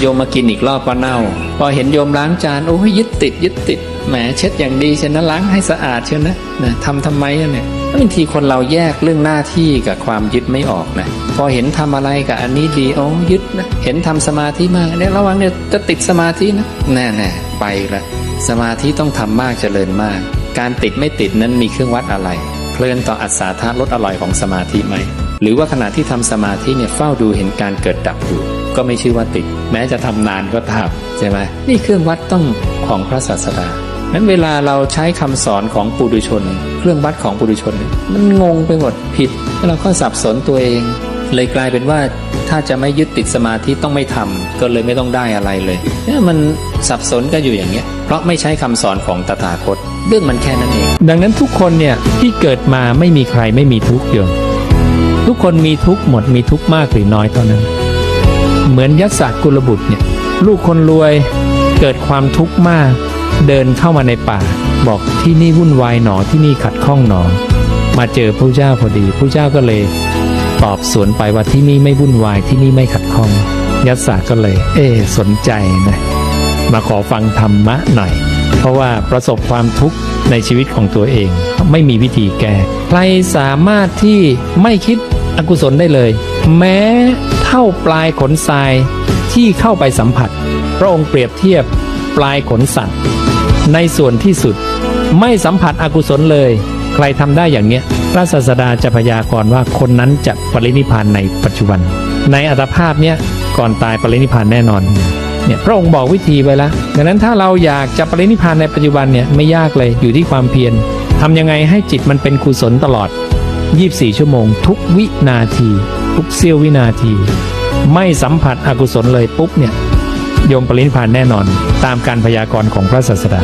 โยมมากินอีกรอบก็เน่า พอเห็นโยมล้างจานโอ้ยยึดติด ยึดติดแหมเช็ดอย่างดีเช่นนะล้างให้สะอาดเช่นนะนะทำทำไมเนี่ยบางทีคนเราแยกเรื่องหน้าที่กับความยึดไม่ออกนะพอเห็นทำอะไรกับอันนี้ดีโอ้ยึดนะเห็นทำสมาธิมากเนี่ยระวังเนี่ยจะติดสมาธินะแน่แน่ไปละสมาธิต้องทำมากเจริญมาก การติดไม่ติดนั้นมีเครื่องวัดอะไร เพลินต่ออัศาธารสอร่อยของสมาธิไหมหรือว่าขณะที่ทำสมาธิเนี่ยเฝ้าดูเห็นการเกิดดับอยู่ ก็ไม่ชื่อว่าติด แม้จะทำนานก็ตามใช่ไหมนี่เครื่องวัดต้องของพระศาสดานั้นเวลาเราใช้คำสอนของปุถุชน เครื่องวัดของปุถุชน มันงงไปหมดผิดแล้วเราก็สับสนตัวเอง เลยกลายเป็นว่าถ้าจะไม่ยึดติดสมาธิต้องไม่ทำก็เลยไม่ต้องได้อะไรเลยเนี่ยมันสับสนกันอยู่อย่างเงี้ยเพราะไม่ใช้คำสอนของตถาคตเรื่องมันแค่นั้นเอง ดังนั้นทุกคนเนี่ยที่เกิดมาไม่มีใครไม่มีทุกข์โยมทุกคนมีทุกข์หมดมีทุกข์มากหรือน้อยเท่านั้น เหมือนยักษ์กุลบุตรเนี่ยลูกคนรวยเกิดความทุกข์มาก เดินเข้ามาในป่า บอกที่นี่วุ่นวายหนอที่นี่ขัดข้องหนอ มาเจอพระเจ้าพอดีพระเจ้าก็เลย ตอบสวนไปว่าที่นี่ไม่วุ่นวายที่นี่ไม่ขัดข้อง ยักษ์ก็เลย เอ๊สนใจนะมาขอฟังธรรมะหน่อย เพราะว่าประสบความทุกข์ในชีวิตของตัวเอง ไม่มีวิธีแก้ใครสามารถที่ไม่คิดอกุศลได้เลย แม้ เท่าปลายขนทรายที่เข้าไปสัมผัส พระองค์เปรียบเทียบปลายขนสัตว์ ในส่วนที่สุดไม่สัมผัสอกุศลเลย ใครทำได้อย่างเนี้ย พระศาสดาจะพยากรณ์ว่าคนนั้นจะปรินิพานในปัจจุบัน ในอัตภาพเนี้ยก่อนตายปรินิพานแน่นอนเนี่ยพระองค์บอกวิธีไว้แล้วดังนั้นถ้าเราอยากจะปรินิพพานในปัจจุบันเนี่ยไม่ยากเลยอยู่ที่ความเพียรทำยังไงให้จิตมันเป็นกุศลตลอด 24 ชั่วโมง ทุกวินาที ทุกเสี้ยววินาที ไม่สัมผัสอกุศลเลยปุ๊บเนี่ยโยมปรินิพพานแน่นอนตามการพยากรณ์ของพระศาสดา